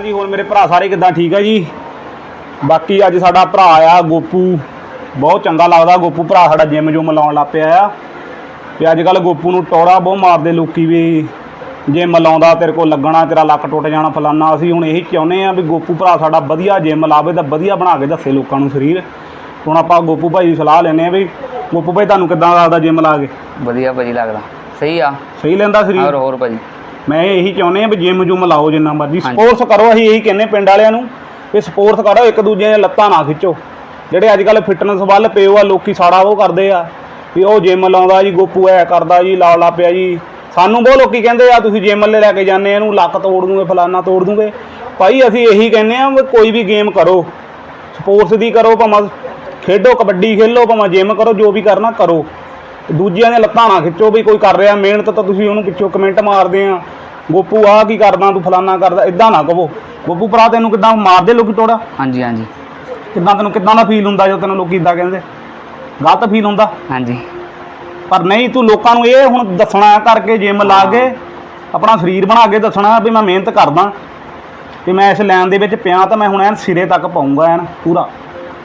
ਅਕਾਲ ਜੀ ਹੋਰ ਮੇਰੇ ਭਰਾ ਸਾਰੇ ਕਿੱਦਾਂ? ਠੀਕ ਆ ਜੀ? ਬਾਕੀ ਅੱਜ ਸਾਡਾ ਭਰਾ ਆ ਗੋਪੂ। ਬਹੁਤ ਚੰਗਾ ਲੱਗਦਾ ਗੋਪੂ ਭਰਾ ਸਾਡਾ ਜਿਮ ਜੁਮ ਲਾਉਣ ਲੱਗ ਪਿਆ ਆ। ਤੇ ਅੱਜ ਕੱਲ ਗੋਪੂ ਨੂੰ ਟੋਰਾ ਬਹੁਤ ਮਾਰਦੇ ਲੋਕੀ ਵੀ ਜਿਮ ਲਾਉਂਦਾ ਤੇਰੇ ਕੋਲ ਲੱਗਣਾ ਤੇਰਾ ਲੱਕ ਟੁੱਟ ਜਾਣਾ ਫਲਾਨਾ। ਅਸੀਂ ਹੁਣ ਇਹੀ ਚਾਹੁੰਦੇ ਆ ਵੀ ਗੋਪੂ ਭਰਾ ਸਾਡਾ ਵਧੀਆ ਜਿਮ ਲਾਵੇ ਤਾਂ ਵਧੀਆ ਬਣਾ ਕੇ ਦੱਸੇ ਲੋਕਾਂ ਨੂੰ ਸਰੀਰ। ਹੁਣ ਆਪਾਂ ਗੋਪੂ ਭਾਈ ਦੀ ਸਲਾਹ ਲੈਨੇ ਆ ਵੀ ਗੋਪੂ ਭਾਈ ਤੁਹਾਨੂੰ ਕਿੱਦਾਂ ਲੱਗਦਾ ਜਿਮ ਲਾ ਕੇ? ਵਧੀਆ ਭਾਜੀ ਲੱਗਦਾ। ਸਹੀ ਆ। ਸਹੀ ਲੈਂਦਾ ਸਰੀਰ? ਹੋਰ ਹੋਰ ਭਾਜੀ। ਮੈਂ ਇਹੀ ਚਾਹੁੰਦੇ ਆ ਵੀ ਜਿਮ ਜੁਮ ਲਾਓ ਜਿੰਨਾ ਮਰਜ਼ੀ। ਸਪੋਰਟਸ ਕਰੋ ਅਸੀਂ ਇਹੀ ਕਹਿੰਨੇ ਪਿੰਡ ਵਾਲਿਆਂ ਨੂੰ ਵੀ ਸਪੋਰਟਸ ਕਰੋ ਇੱਕ ਦੂਜੇ ਦੀਆਂ ਲੱਤਾਂ ਨਾ ਖਿੱਚੋ। ਜਿਹੜੇ ਅੱਜ ਕੱਲ ਫਿਟਨੈਸ ਵੱਲ ਪਿਓ ਆ ਲੋਕੀ ਸਾੜਾ ਉਹ ਕਰਦੇ ਆ ਵੀ ਉਹ ਜਿਮ ਲਾਉਂਦਾ ਜੀ ਗੋਪੂ ਐ ਕਰਦਾ ਜੀ ਲਾ ਲਾ ਪਿਆ ਜੀ। ਸਾਨੂੰ ਬਹੁਤ ਲੋਕੀ ਕਹਿੰਦੇ ਆ ਤੁਸੀਂ ਜਿਮ ਲੈ ਲੈ ਕੇ ਜਾਂਦੇ ਇਹਨੂੰ ਲੱਕ ਤੋੜ ਦੂੰਗੇ ਫਲਾਨਾ ਤੋੜ ਦੂੰਗੇ। ਭਾਈ ਅਸੀਂ ਇਹੀ ਕਹਿੰਨੇ ਆ ਵੀ ਕੋਈ ਵੀ ਗੇਮ ਕਰੋ। ਸਪੋਰਟਸ ਦੀ ਕਰੋ ਭਾਵੇਂ ਖੇਡੋ ਕਬੱਡੀ ਖੇਲੋ ਭਾਵੇਂ ਜਿਮ ਕਰੋ ਜੋ ਵੀ ਕਰਨਾ ਕਰੋ। ਦੂਜਿਆਂ ਦੀਆਂ ਲੱਤਾਂ ਨਾ ਖਿੱਚੋ ਵੀ ਕੋਈ ਕਰ ਰਿਹਾ ਮਿਹਨਤ ਤਾਂ ਤੁਸੀਂ ਉਹਨੂੰ ਪਿੱਛੋਂ ਕਮੈਂਟ ਮਾਰਦੇ ਆ ਗੋਪੂ ਆ ਕੀ ਕਰਦਾ ਤੂੰ ਫਲਾਨਾ ਕਰਦਾ ਇਦਾਂ ਨਾ ਕਹੋ। ਗੋਪੂ ਭਰਾ ਤੈਨੂੰ ਕਿਦਾਂ ਮਾਰਦੇ ਲੋਕੀ ਤੋੜਾ? ਹਾਂਜੀ ਹਾਂਜੀ। ਕਿਦਾਂ ਤੈਨੂੰ ਕਿਦਾਂ ਦਾ ਫੀਲ ਹੁੰਦਾ ਜਦੋਂ ਤੈਨੂੰ ਲੋਕੀ ਇਦਾਂ ਕਹਿੰਦੇ? ਗਲਤ ਫੀਲ ਹੁੰਦਾ? ਹਾਂਜੀ। ਪਰ ਨਹੀਂ ਤੂੰ ਲੋਕਾਂ ਨੂੰ ਇਹ ਹੁਣ ਦੱਸਣਾ ਕਰਕੇ ਜਿਮ ਲਾ ਕੇ ਆਪਣਾ ਸਰੀਰ ਬਣਾ ਕੇ ਦੱਸਣਾ ਵੀ ਮੈਂ ਮਿਹਨਤ ਕਰਦਾ। ਤੇ ਮੈਂ ਇਸ ਲਾਈਨ ਦੇ ਵਿੱਚ ਪਿਆ ਤਾਂ ਮੈਂ ਹੁਣ ਐਨ ਸਿਰੇ ਤੱਕ ਪਾਉਂਗਾ ਐਨ ਪੂਰਾ।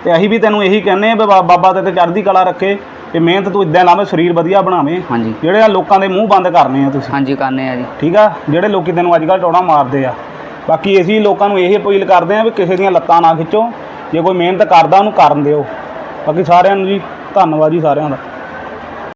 ਤੇ ਅਸੀਂ ਵੀ ਤੈਨੂੰ ਇਹੀ ਕਹਿੰਨੇ ਆ ਬਾਬਾ ਤੇ ਚੜ੍ਹਦੀ ਕਲਾ ਰੱਖੇ। ਤੇ ਮਿਹਨਤ ਤੂੰ ਇਦਾਂ ਲਾਵੇਂ ਸਰੀਰ ਵਧੀਆ ਬਣਾਵੇਂ ਹਾਂਜੀ। ਜਿਹੜੇ ਆ ਲੋਕਾਂ ਦੇ ਮੂੰਹ ਬੰਦ ਕਰਨੇ ਆ ਤੁਸੀਂ। ਹਾਂਜੀ ਕਰਨੇ ਆ ਜੀ। ਠੀਕ ਆ? ਜਿਹੜੇ ਲੋਕੀ ਤੈਨੂੰ ਅੱਜ ਕੱਲ੍ਹ ਟੋਣਾ ਮਾਰਦੇ ਆ। ਬਾਕੀ ਅਸੀਂ ਲੋਕਾਂ ਨੂੰ ਇਹ ਅਪੀਲ ਕਰਦੇ ਆ ਵੀ ਕਿਸੇ ਦੀਆਂ ਲੱਤਾਂ ਨਾ ਖਿੱਚੋ। ਜੇ ਕੋਈ ਮਿਹਨਤ ਕਰਦਾ ਉਹਨੂੰ ਕਰਨ ਦਿਓ। ਬਾਕੀ ਸਾਰਿਆਂ ਨੂੰ ਜੀ ਧੰਨਵਾਦ ਜੀ ਸਾਰਿਆਂ ਦਾ।